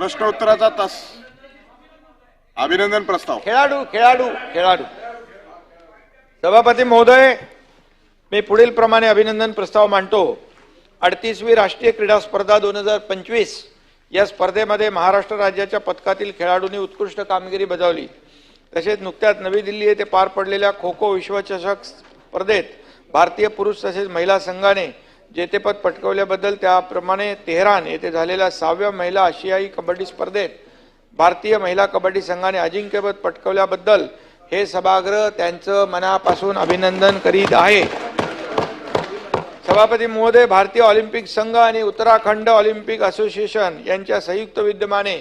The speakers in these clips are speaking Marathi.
प्रश्नोत्तराचा तास. अभिनंदन प्रस्ताव. खेळाडू खेळाडू खेळाडू. सभापती महोदय मी पुढील प्रमाणे अभिनंदन प्रस्ताव मांडतो. अडतीसवी राष्ट्रीय क्रीडा स्पर्धा दोन हजार पंचवीस. या स्पर्धेमध्ये महाराष्ट्र राज्याच्या पथकातील खेळाडूंनी उत्कृष्ट कामगिरी बजावली. तसेच नुकत्याच नवी दिल्ली येथे पार पडलेल्या खो खो विश्वचषक स्पर्धेत भारतीय पुरुष तसेच महिला संघाने जेतेपद पटकवल्याबद्दल त्याप्रमाणे तेहरान येथे झालेल्या सहाव्या महिला आशियाई कबड्डी स्पर्धेत भारतीय महिला कबड्डी संघाने अजिंक्यपद पटकवल्याबद्दल हे सभागृह त्यांचं मनापासून अभिनंदन करीत आहे. सभापती महोदय भारतीय ऑलिम्पिक संघ आणि उत्तराखंड ऑलिम्पिक असोसिएशन यांच्या संयुक्त विद्यमाने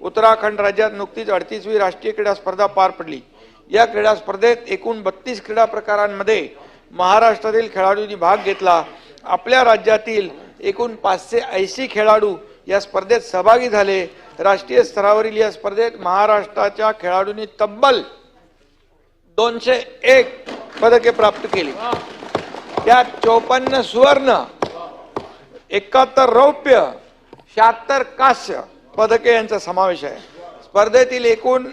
उत्तराखंड राज्यात नुकतीच अडतीसवी राष्ट्रीय क्रीडा स्पर्धा पार पडली. या क्रीडा स्पर्धेत एकूण बत्तीस क्रीडा प्रकारांमध्ये महाराष्ट्रातील खेळाडूंनी भाग घेतला. आपल्या राज्यातील एकूण पाचशे ऐंशी खेळाडू या स्पर्धेत सहभागी झाले. राष्ट्रीय स्तरावरील या स्पर्धेत महाराष्ट्राच्या खेळाडूंनी तब्बल दोनशे एक पदके प्राप्त केली. त्यात चौपन्न सुवर्ण एकाहत्तर रौप्य शहात्तर कांस्य पदके यांचा समावेश आहे. स्पर्धेतील एकूण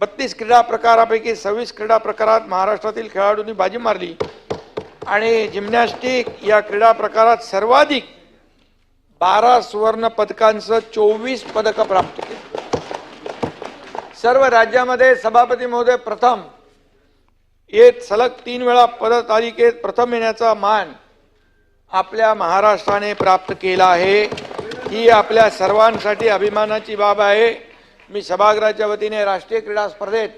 बत्तीस क्रीडा प्रकारापैकी सव्वीस क्रीडा प्रकारात महाराष्ट्रातील खेळाडूंनी बाजी मारली. आणि जिम्नॅस्टिक या क्रीडा प्रकारात सर्वाधिक बारा सुवर्ण पदकांसह चोवीस पदकं प्राप्त केली. सर्व राज्यामध्ये सभापती महोदय प्रथम येत सलग तीन वेळा पदतालिकेत प्रथम येण्याचा मान आपल्या महाराष्ट्राने प्राप्त केला आहे. ही आपल्या सर्वांसाठी अभिमानाची बाब आहे. मी सभागृहाच्या वतीने राष्ट्रीय क्रीडा स्पर्धेत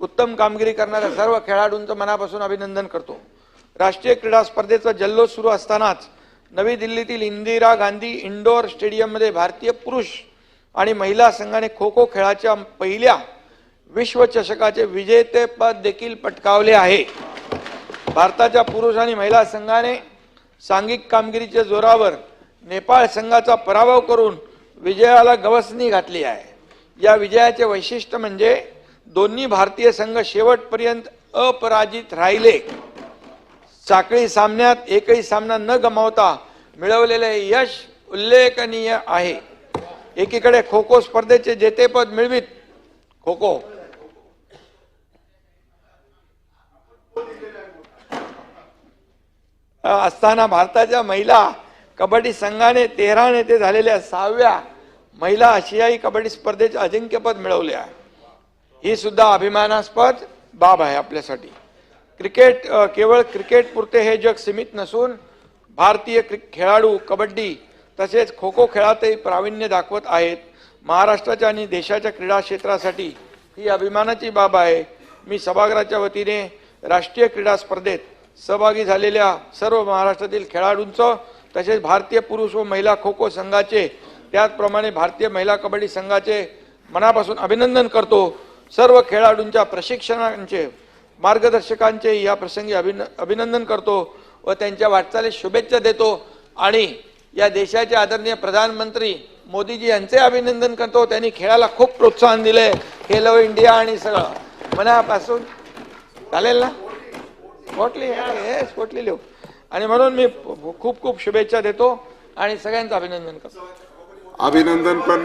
उत्तम कामगिरी करणाऱ्या सर्व खेळाडूंचं मनापासून अभिनंदन करतो. राष्ट्रीय क्रीडा स्पर्धेचा जल्लोष सुरू असतानाच नवी दिल्लीतील इंदिरा गांधी इंडोर स्टेडियममध्ये भारतीय पुरुष आणि महिला संघाने खो खो खेळाच्या पहिल्या विश्वचषकाचे विजेतेपद देखील पटकावले आहे. भारताच्या पुरुष आणि महिला संघाने सांघिक कामगिरीच्या जोरावर नेपाळ संघाचा पराभव करून विजयाला गवसणी घातली आहे. या विजयाचे वैशिष्ट्य म्हणजे दोन्ही भारतीय संघ शेवटपर्यंत अपराजित राहिले. साखळी सामन्यात एकही सामना न गमावता मिळवलेले यश उल्लेखनीय आहे. एकीकडे खो खो स्पर्धेचे जेतेपद मिळवित खो खो असताना भारताच्या महिला कबड्डी संघाने तेहरान येथे झालेल्या सहाव्या महिला आशियाई कबड्डी स्पर्धेचे अजिंक्यपद मिळवले आहे. ही सुद्धा अभिमानास्पद बाब आहे आपल्यासाठी. क्रिकेट केवळ क्रिकेट पुरते हे जग सीमित नसून भारतीय क्रिक खेळाडू कबड्डी तसेच खो खो खेळातही प्रावीण्य दाखवत आहेत. महाराष्ट्राच्या आणि देशाच्या क्रीडा क्षेत्रासाठी ही अभिमानाची बाब आहे. मी सभागृहाच्या वतीने राष्ट्रीय क्रीडा स्पर्धेत सहभागी झालेल्या सर्व महाराष्ट्रातील खेळाडूंचं तसेच भारतीय पुरुष व महिला खो खो संघाचे त्याचप्रमाणे भारतीय महिला कबड्डी संघाचे मनापासून अभिनंदन करतो. सर्व खेळाडूंच्या प्रशिक्षणांचे मार्गदर्शकांचे या प्रसंगी अभिन अभिनंदन करतो व त्यांच्या वाटचालीस शुभेच्छा देतो. आणि या देशाचे आदरणीय प्रधानमंत्री मोदीजी यांचे अभिनंदन करतो. त्यांनी खेळाला खूप प्रोत्साहन दिले खेलो इंडिया आणि सगळं. मनापासून चालेल ना? स्पॉटली हे स्फोटली लिहू. आणि म्हणून मी खूप खूप शुभेच्छा देतो आणि सगळ्यांचं अभिनंदन करतो. अभिनंदन पण